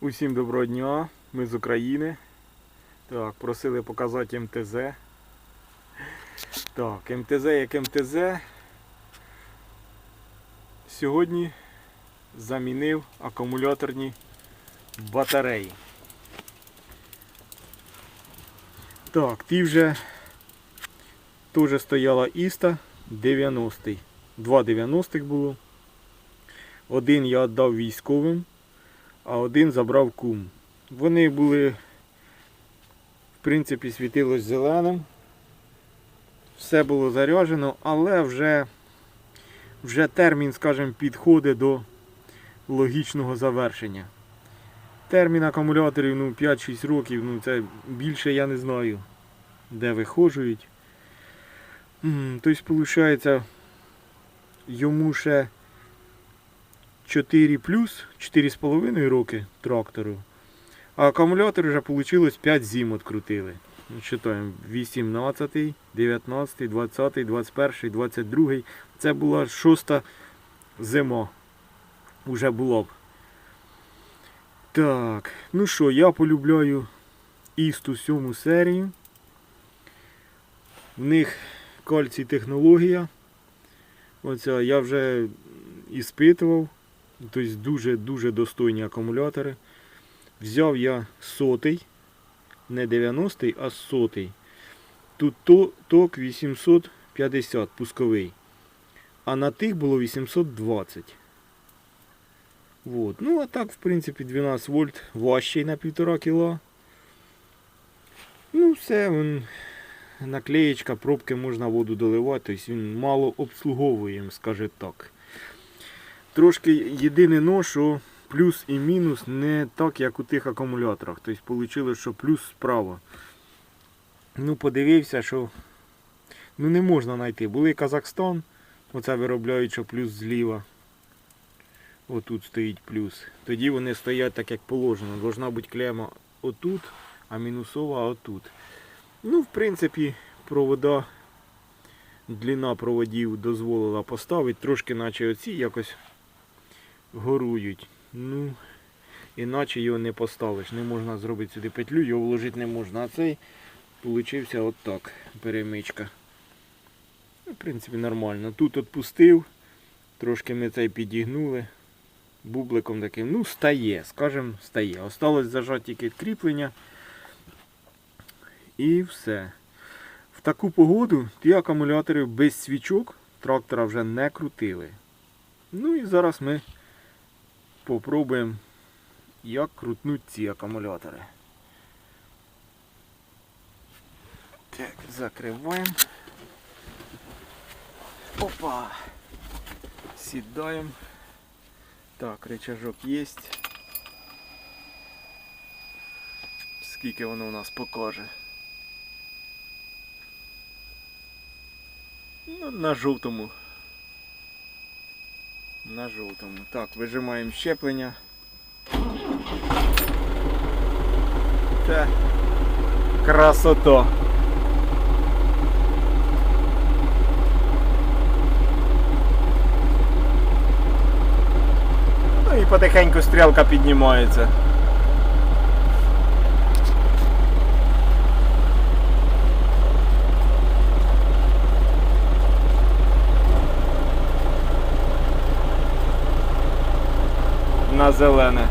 Усім доброго дня, ми з України. Так, просили показати МТЗ. Так, МТЗ як МТЗ. Сьогодні замінив акумуляторні батареї. Так, ті вже теж стояла Іста 90-й. Два 90-х було. Один я віддав військовим а один забрав кум. Вони були, в принципі, світилось зеленим. Все було заряджено, але вже, вже термін, скажімо, підходить до логічного завершення. Термін акумуляторів ну, 5-6 років, ну це більше я не знаю, де виходжують. Тобто, виходить, йому ще 4 плюс 4,5 роки трактору. А акумулятор вже вийшло 5 зим відкрутили. Читаємо 18, 19, 20, 21, 22. Це була шоста зима. Уже була б. Так, ну що, я полюбляю Істу 7 серію. В них кальцій технологія. Оця я вже іспитував. Тобто дуже-дуже достойні акумулятори. Взяв я сотий, не 90-й, а сотий. Тут ток 850 пусковий. А на тих було 820. Вот. Ну, а так, в принципі, 12 вольт важчий на 1,5 кг. Ну, все, він, наклеєчка, пробки можна воду доливати, тобто він мало обслуговує, скажімо так. Трошки єдине но, що плюс і мінус не так, як у тих акумуляторах. Тобто вийшло, що плюс справа. Ну, подивився, що ну, не можна знайти. Були Казахстан, оце виробляють, що плюс зліва. Отут стоїть плюс. Тоді вони стоять так, як положено. Должна бути клема отут, а мінусова отут. Ну, в принципі, провода, длина проводів дозволила поставити. Трошки наче оці якось горують. Ну, іначе його не поставиш. Не можна зробити сюди петлю, його вложити не можна. А цей получився от так, перемичка. Ну, В принципі, нормально. Тут відпустив, трошки ми цей підігнули. Бубликом таким, ну, стає, скажем, стає. Осталось зажати тільки кріплення. І все. В таку погоду ті акумулятори без свічок трактора вже не крутили. Ну і зараз ми попробуємо, як крутнуть ці акумулятори. Так, закриваємо. Опа! Сідаємо. Так, рычажок є. Скільки воно у нас покаже. Ну, на жовтому. На жовтому. Так, вижимаємо щеплення. Та красота. Ну і потихеньку стрілка піднімається. Зелене.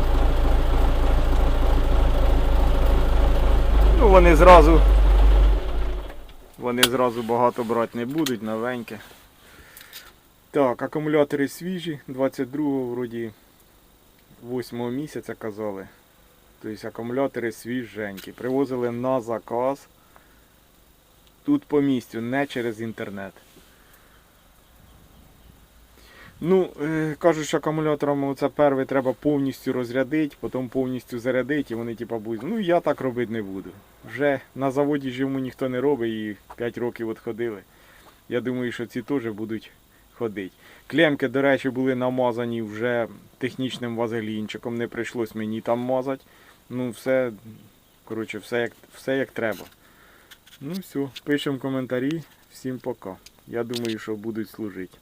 Ну вони зразу. Вони зразу багато брати не будуть, новеньке. Так, акумулятори свіжі, 22-го вроді 8 місяця казали. Тобто акумулятори свіженькі. Привозили на заказ. Тут по місцю, не через інтернет. Ну, е, кажуть, що акумулятором це перший треба повністю розрядити, потім повністю зарядити і вони типа будуть. Ну я так робити не буду. Вже на заводі ж йому ніхто не робить і 5 років от ходили. Я думаю, що ці теж будуть ходити. Клемки, до речі, були намазані вже технічним вазелінчиком, не прийшлось мені там мазати. Ну, все, коротше, все як, все як треба. Ну все, пишемо коментарі. Всім пока. Я думаю, що будуть служити.